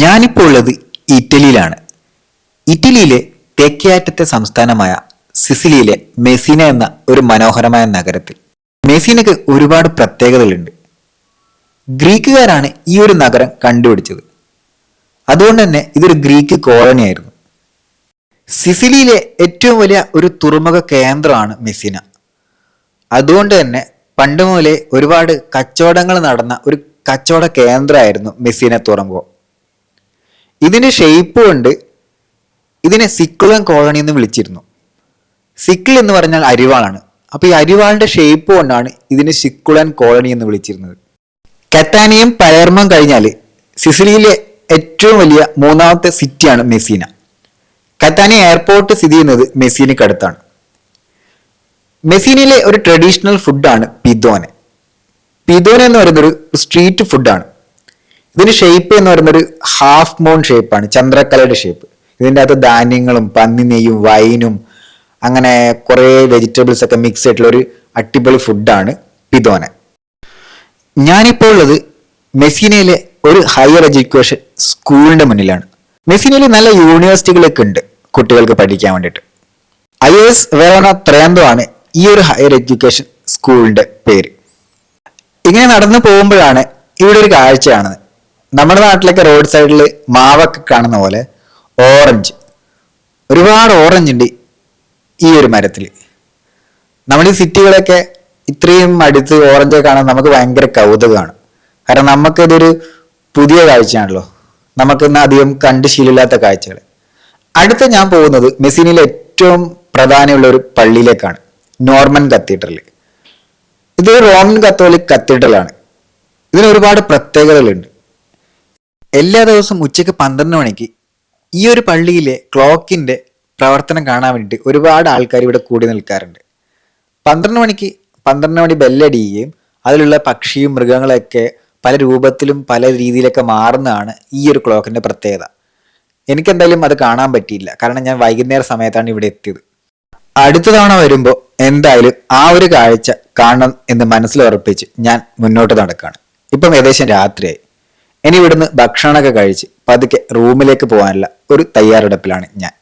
ഞാനിപ്പോൾ ഉള്ളത് ഇറ്റലിയിലാണ്. ഇറ്റലിയിലെ തെക്കേയറ്റത്തെ സംസ്ഥാനമായ സിസിലിയിലെ മെസീന എന്ന ഒരു മനോഹരമായ നഗരത്തിൽ. മെസീനക്ക് ഒരുപാട് പ്രത്യേകതകളുണ്ട്. ഗ്രീക്കുകാരാണ് ഈ ഒരു നഗരം കണ്ടുപിടിച്ചത്. അതുകൊണ്ട് തന്നെ ഇതൊരു ഗ്രീക്ക് കോളനി ആയിരുന്നു. സിസിലിയിലെ ഏറ്റവും വലിയ ഒരു തുറമുഖ കേന്ദ്രമാണ് മെസീന. അതുകൊണ്ട് തന്നെ പണ്ട് മുതലേ ഒരുപാട് കച്ചവടങ്ങൾ നടന്ന ഒരു കച്ചവട കേന്ദ്രമായിരുന്നു മെസീന തുറമുഖം. ഇതിന്റെ ഷേപ്പ് കൊണ്ട് ഇതിനെ സിക്കിളും കോളണി എന്ന് വിളിച്ചിരുന്നു. സിക്കിൾ എന്ന് പറഞ്ഞാൽ അരിവാളാണ്. അപ്പൊ ഈ അരിവാളിന്റെ ഷേപ്പ് കൊണ്ടാണ് ഇതിനെ സിക്കുളൻ കോളനി എന്ന് വിളിച്ചിരുന്നത്. കത്താനിയും പയർമം കഴിഞ്ഞാൽ സിസിലിയിലെ ഏറ്റവും വലിയ മൂന്നാമത്തെ സിറ്റിയാണ് മെസീന കത്താനി എയർപോർട്ട് സ്ഥിതി ചെയ്യുന്നത് മെസീനക്കടുത്താണ് മെസീനയിലെ ഒരു ട്രഡീഷണൽ ഫുഡാണ് പിദോനെ പിദോനെ എന്ന് പറയുന്നത് ഒരു സ്ട്രീറ്റ് ഫുഡാണ് ഇതിന്റെ ഷേപ്പ് എന്ന് പറയുന്ന ഒരു ഹാഫ് മൂൺ ഷേപ്പാണ് ചന്ദ്രക്കലയുടെ ഷേപ്പ് ഇതിന്റെ അകത്ത് ധാന്യങ്ങളും പന്നിനെയ്യും വൈനും അങ്ങനെ കുറേ വെജിറ്റബിൾസ് ഒക്കെ മിക്സ് ആയിട്ടുള്ള ഒരു അടിപൊളി ഫുഡാണ് പിതോന. ഞാനിപ്പോൾ ഉള്ളത് മെസീനയിലെ ഒരു ഹയർ എഡ്യൂക്കേഷൻ സ്കൂളിന്റെ മുന്നിലാണ്. മെസീനയിൽ നല്ല യൂണിവേഴ്സിറ്റികളൊക്കെ ഉണ്ട് കുട്ടികൾക്ക് പഠിക്കാൻ വേണ്ടിയിട്ട്. ഐ എസ് വേറോണ ത്രയന്തോ ആണ് ഈ ഒരു ഹയർ എഡ്യൂക്കേഷൻ സ്കൂളിന്റെ പേര്. ഇങ്ങനെ നടന്നു പോകുമ്പോഴാണ് ഇവിടെ ഒരു കാഴ്ച കാണുന്നത്. നമ്മുടെ നാട്ടിലൊക്കെ റോഡ് സൈഡിൽ മാവൊക്കെ കാണുന്ന പോലെ ഓറഞ്ച് ഒരുപാട് ഓറഞ്ച് ഉണ്ട് ഈ ഒരു മരത്തിൽ നമ്മൾ ഈ സിറ്റികളൊക്കെ ഇത്രയും അടുത്ത് ഓറഞ്ച് കാണാൻ നമുക്ക് ഭയങ്കര കൗതുകമാണ് കാരണം നമുക്കിതൊരു പുതിയ കാഴ്ചയാണല്ലോ. നമുക്കിന്ന് അധികം കണ്ട് ശീലമില്ലാത്ത കാഴ്ചകൾ അടുത്ത ഞാൻ പോകുന്നത് മെസ്സിനിലെ ഏറ്റവും പ്രധാനമുള്ള ഒരു പള്ളിയിലേക്കാണ്. നോർമൻ കത്തീഡ്രൽ ഇത് റോമൻ കത്തോലിക് കത്തീഡ്രലാണ്. ഇതിന് ഒരുപാട് പ്രത്യേകതകളുണ്ട്. എല്ലാ ദിവസവും ഉച്ചയ്ക്ക് പന്ത്രണ്ട് മണിക്ക് ഈ ഒരു പള്ളിയിലെ ക്ലോക്കിന്റെ പ്രവർത്തനം കാണാൻ വേണ്ടിയിട്ട് ഒരുപാട് ആൾക്കാർ ഇവിടെ കൂടി നിൽക്കാറുണ്ട്. പന്ത്രണ്ട് മണിക്ക് പന്ത്രണ്ട് മണി ബെല്ലടിയുകയും അതിലുള്ള പക്ഷിയും മൃഗങ്ങളൊക്കെ പല രൂപത്തിലും പല രീതിയിലൊക്കെ മാറുന്നതാണ് ഈ ഒരു ക്ലോക്കിന്റെ പ്രത്യേകത. എനിക്കെന്തായാലും അത് കാണാൻ പറ്റിയില്ല. കാരണം ഞാൻ വൈകുന്നേര സമയത്താണ് ഇവിടെ എത്തിയത്. അടുത്ത തവണ വരുമ്പോൾ എന്തായാലും ആ ഒരു കാഴ്ച കാണണം എന്ന് മനസ്സിൽ ഉറപ്പിച്ച് ഞാൻ മുന്നോട്ട് നടക്കുകയാണ്. ഇപ്പം ഏകദേശം രാത്രിയായി. ഇനി ഇവിടുന്ന് ഭക്ഷണമൊക്കെ കഴിച്ച് പതുക്കെ റൂമിലേക്ക് പോകാനുള്ള ഒരു തയ്യാറെടുപ്പിലാണ് ഞാൻ.